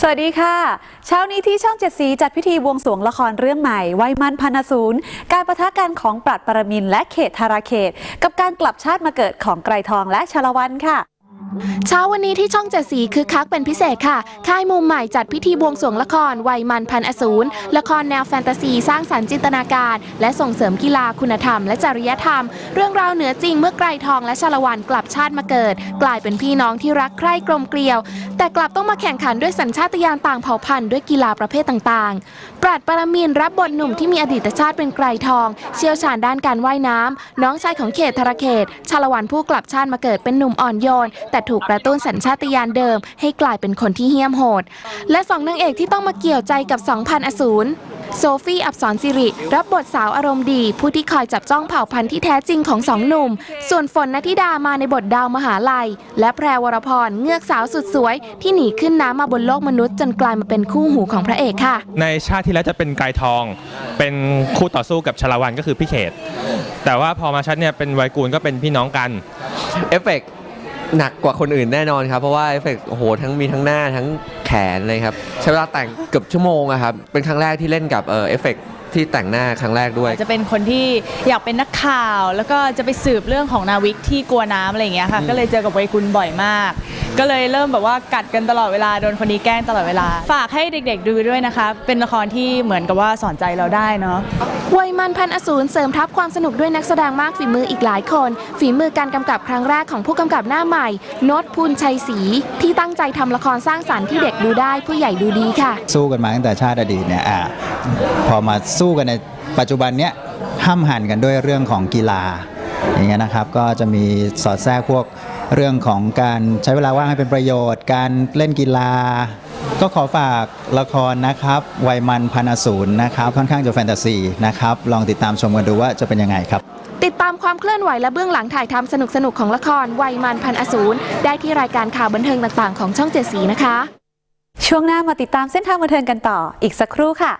สวัสดีค่ะ เช้านี้ที่ช่องเจ็ดสีจัดพิธีบวงสรวงละครเรื่องใหม่ไวมันพันศูนย์ การประทะกันของปรัดปรมินและเขตธาราเขต กับการกลับชาติมาเกิดของไกรทองและชละวันค่ะ เช้าวันนี้ที่ช่องเจ็ดสีคือคักเป็นพิเศษค่ะ ค่ายมุมใหม่จัดพิธีบวงสรวงละครวัยมันพันอสูรละครแนวแฟนตาซีสร้างสรรค์จินตนาการ และส่งเสริมกีฬาคุณธรรม และจริยธรรม เรื่องราวเหนือจริงเมื่อไกรทองและชาละวันกลับชาติมาเกิด กลายเป็นพี่น้องที่รักใคร่กลมเกลียว แต่กลับต้องมาแข่งขันด้วยสัญชาตญาณต่างเผ่าพันธุ์ด้วยกีฬาประเภทต่างๆ ปราดปรมีนรับบทหนุ่มที่มีอดีตชาติเป็นไกรทอง เชี่ยวชาญด้านการว่ายน้ำน้องชายของเขตธารเขต ชาละวันผู้กลับชาติมาเกิดเป็นหนุ่มอ่อนโยนแต่ถูกกระตุ้นสัญชาตญาณเดิม ให้กลายเป็นคนที่เหี้ยมโหด และสองนางเอกที่ต้องมาเกี่ยวใจกับสองพันอสูรโซฟี่อับสรสิริ รับบทสาวอารมณ์ดี ผู้ที่คอยจับจ้องเผ่าพันธุ์ที่แท้จริงของสองหนุ่ม ส่วนฝนนทิดามาในบทดาวมหาลัย และแพรวรพรเงือกสาวสุดสวย ที่หนีขึ้นน้ำมาบนโลกมนุษย์จนกลายมาเป็นคู่หูของพระเอกค่ะ ในชาติที่แล้วจะเป็นไกรทอง เป็นคู่ต่อสู้กับชลาวันก็คือพี่เขต แต่ว่าพอมาชัดเนี่ยเป็นไวยกูลก็เป็นพี่น้องกันเอฟเฟกต์ หนักกว่าคนอื่นแน่นอนครับ เพราะว่าเอฟเฟกต์โอ้โหทั้งมีทั้งหน้าทั้งแขนเลยครับ ใช้เวลาแต่งเกือบชั่วโมงอะครับ เป็นครั้งแรกที่เล่นกับเออเอฟเฟกต์ที่แต่งหน้าครั้งแรกด้วย จะเป็นคนที่อยากเป็นนักข่าว แล้วก็จะไปสืบเรื่องของนาวิกที่กลัวน้ำอะไรอย่างเงี้ยค่ะ ก็เลยเจอกับไวยกุลบ่อยมาก ก็เลยเริ่มแบบว่ากัดกันตลอดเวลาโดนคนนี้แกล้งตลอดเวลา ฝากให้เด็กๆดูด้วยนะคะ เป็นละครที่เหมือนกับว่าสอนใจเราได้เนาะวัยมันพันอสูรเสริมทัพความสนุกด้วยนักแสดงมากฝีมืออีกหลายคน ฝีมือการกำกับครั้งแรกของผู้กำกับหน้าใหม่โนตพูนชัยศรีที่ตั้งใจทำละครสร้างสรรค์ที่เด็กดูได้ผู้ใหญ่ดูดีค่ะ สู้กันมาตั้งแต่ชาติอดีตเนี่ยอ่าพอมาสู้กันในปัจจุบันเนี้ยห้ามหันกันด้วยเรื่องของกีฬาอย่างเงี้ยนะครับก็จะมีสอดแทรกพวก เรื่องของการใช้เวลาว่างให้เป็นประโยชน์ การเล่นกีฬา ก็ขอฝากละครนะครับวัยมันพันอสูรนะครับ ค่อนข้างจะแฟนตาซีนะครับ ลองติดตามชมกันดูว่าจะเป็นยังไงครับ ติดตามความเคลื่อนไหวและเบื้องหลังถ่ายทำสนุกๆของละครวัยมันพันอสูรได้ที่รายการข่าวบันเทิงต่างๆของช่องเจ็ดสีนะคะ ช่วงหน้ามาติดตามเส้นทางบันเทิงกันต่ออีกสักครู่ค่ะ